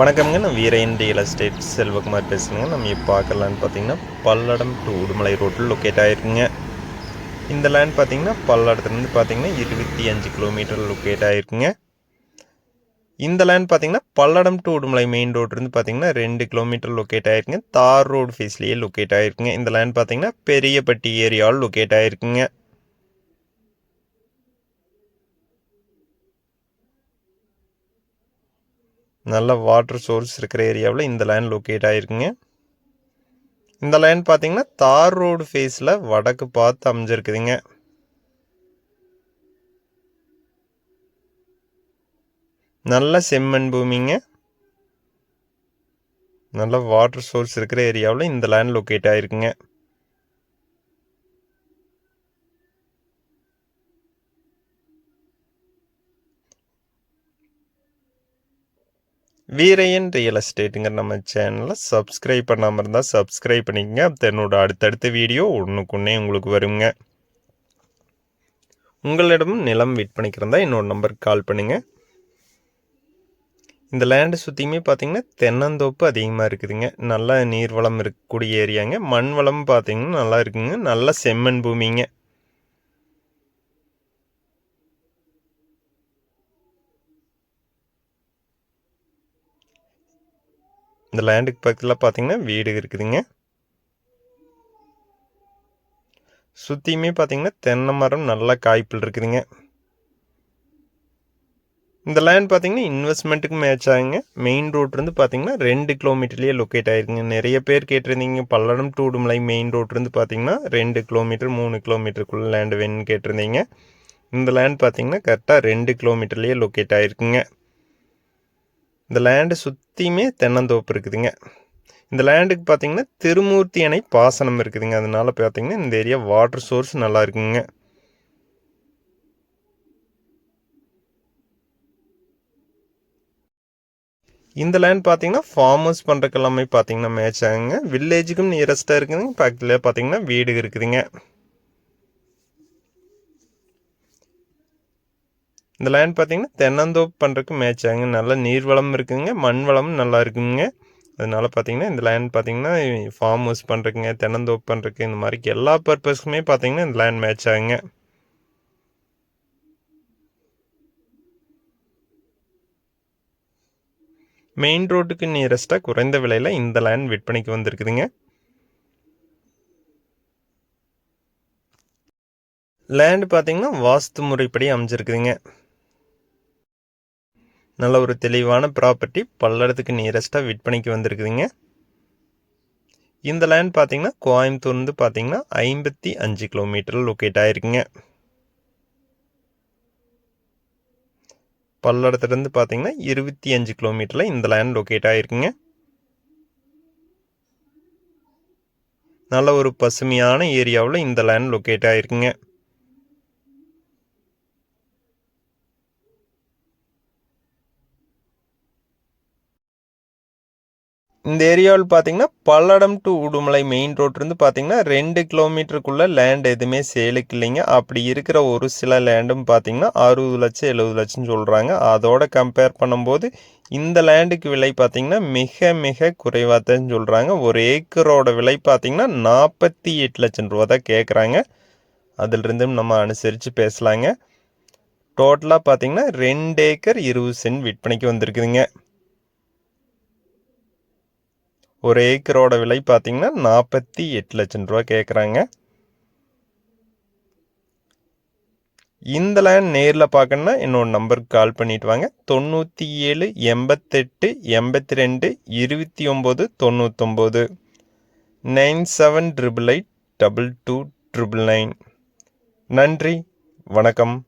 வணக்கம்ங்க. நான் Veeraiyan real estate Selvakumar பேசுகிறேங்க நம்ம இப்போ பார்க்கலான்னு பார்த்தீங்கன்னா பல்லடம் டு உடுமலை ரோட்டில் லொக்கேட் ஆகிருக்குங்க இந்த லேண்ட் பார்த்தீங்கன்னா பல்லடத்துலேருந்து பார்த்தீங்கன்னா இருபத்தி அஞ்சு கிலோமீட்டர் லொக்கேட் ஆகிருக்குங்க இந்த லேண்ட் பார்த்தீங்கன்னா பல்லடம் டு உடுமலை மெயின் ரோட்லேருந்து பார்த்தீங்கன்னா ரெண்டு கிலோமீட்டர் லொக்கேட் ஆகிருக்குங்க தார் ரோடு ஃபேஸ்லேயே லொக்கேட் ஆகிருக்குங்க இந்த லேண்ட் பார்த்தீங்கன்னா பெரியப்பட்டி ஏரியாவில் லொக்கேட் ஆகிருக்குங்க நல்ல வாட்டர் சோர்ஸ் இருக்கிற ஏரியாவில் இந்த லேண்ட் லொக்கேட் ஆகிருக்குங்க இந்த லேண்ட் பார்த்தீங்கன்னா தார் ரோடு ஃபேஸில் வடக்கு பார்த்து அமைஞ்சிருக்குதுங்க. நல்ல செம்மண் பூமிங்க. நல்ல வாட்டர் சோர்ஸ் இருக்கிற ஏரியாவில் இந்த லேண்ட் லொக்கேட் ஆகிருக்குங்க வீரையன் ரியல் எஸ்டேட்டுங்கிற நம்ம சேனலை சப்ஸ்கிரைப் பண்ணாமல் இருந்தால் சப்ஸ்கிரைப் பண்ணிக்கங்க. அப்போ என்னோட அடுத்தடுத்த வீடியோ ஒன்றுக்குன்னே உங்களுக்கு வருங்க. உங்களிடம் நிலம் விற்பனைக்கு என்னோட நம்பருக்கு கால் பண்ணுங்கள் இந்த லேண்டு சுற்றியுமே பார்த்தீங்கன்னா தென்னந்தோப்பு அதிகமாக இருக்குதுங்க. நல்ல நீர்வளம் இருக்கக்கூடிய ஏரியாங்க மண் வளம் பார்த்தீங்கன்னா நல்லா இருக்குங்க. நல்ல செம்மண் பூமிங்க. இந்த லேண்டுக்கு பக்கத்தில் பார்த்தீங்கன்னா வீடு இருக்குதுங்க. சுற்றியுமே பார்த்தீங்கன்னா தென்னை மரம் நல்லா காய்ப்பில் இருக்குதுங்க. இந்த லேண்ட் பார்த்தீங்கன்னா இன்வெஸ்ட்மெண்ட்டுக்கு மேட்ச் ஆகுங்க. மெயின் ரோட்லேருந்து பார்த்தீங்கன்னா ரெண்டு கிலோமீட்டர்லேயே லொக்கேட் ஆகிருக்குங்க நிறைய பேர் கேட்டிருந்தீங்க பல்லடம் டூடுமலை மெயின் ரோட்லேருந்து பார்த்தீங்கன்னா ரெண்டு கிலோமீட்டர் மூணு கிலோமீட்டருக்குள்ளே லேண்டு வேணும்னு கேட்டிருந்தீங்க. இந்த லேண்ட் பார்த்தீங்கன்னா கரெக்டாக ரெண்டு கிலோமீட்டர்லேயே லொக்கேட் ஆகிருக்குங்க இந்த லேண்டு சுற்றியுமே தென்னந்தோப்பு இருக்குதுங்க. இந்த லேண்டுக்கு பார்த்தீங்கன்னா திருமூர்த்தி அணை பாசனம் இருக்குதுங்க. அதனால பார்த்தீங்கன்னா இந்த ஏரியா வாட்டர் சோர்ஸ் நல்லா இருக்குங்க. இந்த லேண்ட் பார்த்தீங்கன்னா ஃபார்மர்ஸ் பண்ணுறக்கெல்லாமே பண்ணுறக்கு எல்லாமே பார்த்தீங்கன்னா மேட்ச் ஆகுங்க வில்லேஜுக்கும் நியரஸ்ட்டாக இருக்குதுங்க. பக்கத்தில் பார்த்தீங்கன்னா வீடு இருக்குதுங்க. இந்த லேண்ட் பார்த்தீங்கன்னா தென்னந்தோப்பு பண்ணுறதுக்கு மேட்ச் ஆகுங்க. நல்ல நீர் வளம் இருக்குங்க. மண் வளமும் நல்லா இருக்குங்க. அதனால பார்த்தீங்கன்னா இந்த லேண்ட் பார்த்தீங்கன்னா ஃபார்ம் ஹவுஸ் பண்ணுறதுங்க தென்னந்தோப்பு பண்ணுறதுக்கு இந்த மாதிரி எல்லா பர்பஸ்க்குமே பார்த்தீங்கன்னா இந்த லேண்ட் மேட்ச் ஆகுங்க. மெயின் ரோட்டுக்கு நியரஸ்ட்டாக குறைந்த விலையில் இந்த லேண்ட் விற்பனைக்கு வந்திருக்குதுங்க. லேண்டு பார்த்தீங்கன்னா வாஸ்து முறைப்படி அமைஞ்சிருக்குதுங்க. நல்ல ஒரு தெளிவான ப்ராப்பர்ட்டி பல்லடத்துக்கு நியரஸ்ட்டாக விற்பனைக்கு வந்திருக்குதுங்க. இந்த லேண்ட் பார்த்தீங்கன்னா கோயம்புத்தூர்ந்து பார்த்தீங்கன்னா ஐம்பத்தி அஞ்சு கிலோமீட்டர் லொக்கேட் ஆகிருக்குங்க பல்லடத்துலேருந்து பார்த்தீங்கன்னா இருபத்தி அஞ்சு கிலோமீட்டரில் இந்த லேண்ட் லொக்கேட் ஆகிருக்குங்க நல்ல ஒரு பசுமையான ஏரியாவில் இந்த லேண்ட் லொக்கேட் ஆகிருக்குங்க இந்த ஏரியாவில் பார்த்தீங்கன்னா பல்லடம் டு உடுமலை மெயின் ரோட்லேருந்து பார்த்தீங்கன்னா ரெண்டு கிலோமீட்டருக்குள்ளே லேண்ட் எதுவுமே சேலுக்கு இல்லைங்க. அப்படி இருக்கிற ஒரு சில லேண்டும் பார்த்தீங்கன்னா அறுபது லட்சம் எழுபது லட்சம் சொல்கிறாங்க அதோட கம்பேர் பண்ணும்போது இந்த லேண்டுக்கு விலை பார்த்தீங்கன்னா மிக மிக குறைவாக தான் சொல்கிறாங்க ஒரு ஏக்கரோட விலை பார்த்தீங்கன்னா நாற்பத்தி எட்டு லட்சம் ரூபா தான் கேட்குறாங்க அதிலிருந்தும் நம்ம அனுசரித்து பேசலாங்க. டோட்டலாக பார்த்தீங்கன்னா ரெண்டு ஏக்கர் இருபது சென்ட் விற்பனைக்கு வந்திருக்குதுங்க. ஒரு ஏக்கரோட விலை பார்த்தீங்கன்னா நாற்பத்தி எட்டு லட்சம் ரூபா கேட்குறாங்க இந்த லேண்ட் நேரில் பார்க்கணுன்னா என்னோட நம்பருக்கு கால் பண்ணிட்டு வாங்க. தொண்ணூற்றி ஏழு எண்பத்தெட்டு எண்பத்தி ரெண்டு இருபத்தி ஒம்பது தொண்ணூத்தொம்பது. Nine seven triple eight double two triple nine. நன்றி வணக்கம்.